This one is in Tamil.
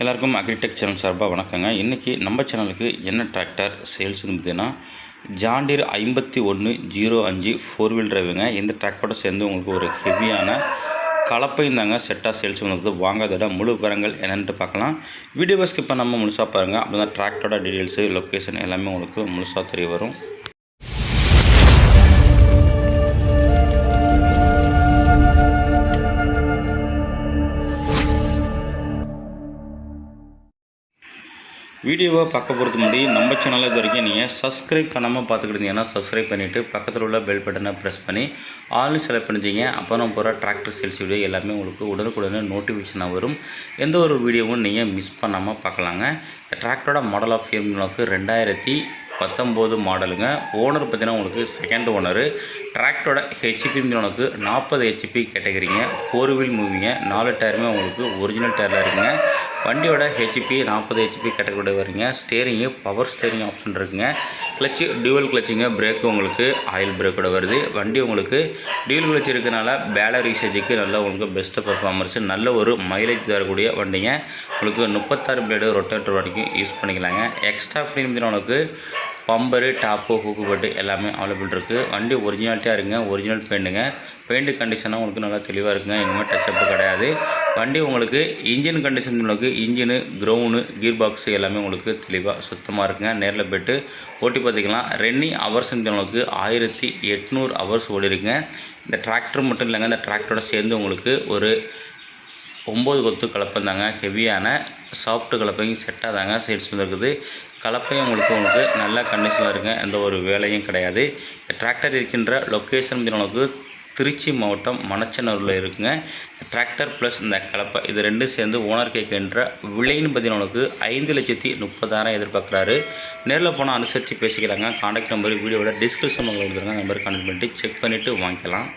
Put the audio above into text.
எல்லாருக்கும் அக்ரிடெக் சேனல் சார்பாக வணக்கங்க. இன்றைக்கி நம்ம சேனலுக்கு என்ன டிராக்டர் சேல்ஸ்னு பார்த்தீங்கன்னா ஜாண்டீர் ஐம்பத்தி ஒன்று ஜீரோ அஞ்சு ஃபோர் வீல் டிரைவுங்க இந்த டிராக்டரோட சேர்ந்து உங்களுக்கு ஒரு ஹெவியான கலப்பையும் தாங்க செட்டாக சேல்ஸ் வந்து வாங்காதோட முழு விவரங்கள் என்னென்ட்டு பார்க்கலாம். வீடியோவை ஸ்கிப் பண்ணாமல் முழுசாக பாருங்கள் அப்படி தான் டிராக்டரோட டீட்டெயில்ஸு லொக்கேஷன் எல்லாமே உங்களுக்கு முழுசாக தெரிய வரும். வீடியோவை பார்க்க பொறுத்த முன்னாடி நம்ம சேனலில் இது வரைக்கும் நீங்கள் சப்ஸ்கிரைப் பண்ணாமல் பார்த்துக்கிட்டீங்கன்னா சப்ஸ்கிரைப் பண்ணிவிட்டு பக்கத்தில் உள்ள பெல் பட்டனை ப்ரெஸ் பண்ணி ஆல்னு செலக்ட் பண்ணிட்டீங்க அப்போ நம்ம போகிற டிராக்டர் சேல்ஸ் வீடியோ எல்லாமே உங்களுக்கு உடனுக்குடனே நோட்டிஃபிகேஷனாக வரும். எந்த ஒரு வீடியோவும் நீங்கள் மிஸ் பண்ணாமல் பார்க்கலாங்க. இந்த டிராக்டரோட மாடல் ஆஃப் இயர் ரெண்டாயிரத்தி பத்தொம்போது மாடலுங்க ஓனர் பார்த்தீங்கன்னா உங்களுக்கு செகண்ட் ஓனரு டிராக்டரோட ஹெச்பி உனக்கு நாற்பது ஹெச்பி கேட்டகரிங்க ஃபோர் வீல் மூவிங்க நாலு டயருமே உங்களுக்கு ஒரிஜினல் டயரில் இருக்குங்க. வண்டியோட ஹெச்பி நாற்பது ஹெச்பி கேட்டகரி வருங்க. ஸ்டேரிங்கு பவர் ஸ்டேரிங் ஆப்ஷன் இருக்குங்க. கிளச்சு டியூவல் கிளச்சிங்க பிரேக்கு உங்களுக்கு ஆயில் பிரேக்கோட வருது. வண்டி உங்களுக்கு டியூவல் கிளச் இருக்கனால பேலர் யூசேஜுக்கு நல்ல உங்களுக்கு பெஸ்ட்டு பர்ஃபார்மன்ஸு நல்ல ஒரு மைலேஜ் தரக்கூடிய வண்டிங்க. உங்களுக்கு முப்பத்தாறு பிளேடு ரொட்டேட்டர் வரைக்கும் யூஸ் பண்ணிக்கலாங்க. எக்ஸ்ட்ரா ஃபிலிம் உங்களுக்கு பம்பரு டாப்பு ஹூக்கு பட்டு எல்லாமே அவைலபிள் இருக்குது வண்டி ஒரிஜினாலிட்டியாக இருங்க ஒரிஜினல் பெயிண்ட்டுங்க பெயிண்ட் கண்டிஷனாக உங்களுக்கு நல்லா தெளிவாக இருக்குங்க. எங்கேயுமே டச்சப்பு கிடையாது. வண்டி உங்களுக்கு இன்ஜின் கண்டிஷன் உங்களுக்கு இன்ஜினு க்ரௌனு கீர் பாக்ஸு எல்லாமே உங்களுக்கு தெளிவாக சுத்தமாக இருக்குங்க. நேரில் போய்ட்டு ஓட்டி பார்த்துக்கலாம் ரெனி ஹவர்ஸ் உங்களுக்கு ஆயிரத்தி எட்நூறு ஹவர்ஸ் ஓடி இருக்குங்க இந்த டிராக்டர் மட்டும் இல்லைங்க. இந்த டிராக்டரோட சேர்ந்து உங்களுக்கு ஒரு ஒம்பது கொத்து கலப்பை தாங்க ஹெவியான சாஃப்ட்டு கலப்பையும் செட்டாக தாங்க சைட்ஸ் வந்துருக்குது கலப்பையும் உங்களுக்கு உங்களுக்கு நல்ல கண்டிஷனில் இருங்க எந்த ஒரு வேலையும் கிடையாது. டிராக்டர் இருக்கின்ற லொக்கேஷன் உங்களுக்கு திருச்சி மாவட்டம் மணச்சனூரில் இருக்குங்க. டிராக்டர் ப்ளஸ் இந்த கலப்பை இது ரெண்டும் சேர்ந்து ஓனர் கேட்கின்ற விலைன்னு பார்த்தீங்கன்னா ஐந்து லட்சத்தி முப்பதாயிரம் எதிர்பார்க்குறாரு. நேரில் போனால் அனுசரித்து பேசிக்கிறாங்க காண்டாக்ட் நம்பர் வீடியோவோட டிஸ்கிரிப்ஷன் உங்களுக்கு நம்பர் கான்டெக்ட் பண்ணிட்டு செக் பண்ணிவிட்டு வாங்கிக்கலாம்.